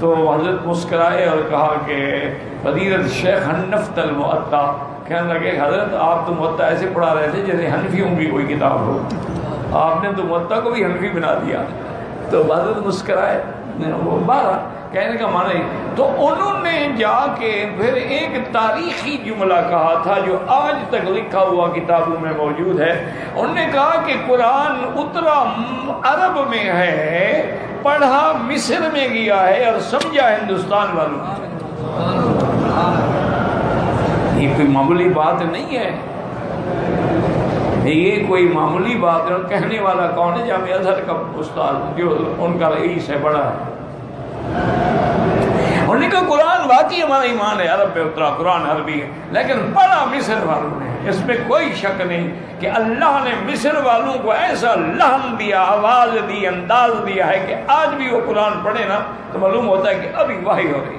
तो हज़रत मुस्कराए और कहा कि फदीरत शेख हनफ तल मुअत्ता। कहने लगे, हज़रत, आप तो मुअत्ता ऐसे पढ़ा रहे थे जैसे हनफियों की कोई किताब हो। आपने तो मुअत्ता को भी हनफी बना दिया। तो हज़रत मुस्कराए वो बारह, कहने का माना ही तो उन्होंने जाके फिर एक तारीखी जुमला कहा था जो आज तक लिखा हुआ किताबों में मौजूद है। उन्होंने कहा कि कुरान उतरा अरब में है पढ़ा मिस्र में गया है और समझा हिंदुस्तान वालों ने ये कोई मामूली बात नहीं है। ये कोई मामूली बात है कहने वाला कौन है? जामे अजहर का उस्ताद जो उनका रईस है, बड़ा वाकई हमारा ईमान है, अरब पे उतरा कुरान, अरबी है। लेकिन पढ़ा मिस्र वालों ने, इसमें कोई शक नहीं कि अल्लाह ने मिस्र वालों को ऐसा लहम दिया, आवाज़ दी, अंदाज दिया है कि आज भी वो कुरान पढ़े ना तो मालूम होता है कि अभी वाही हो रही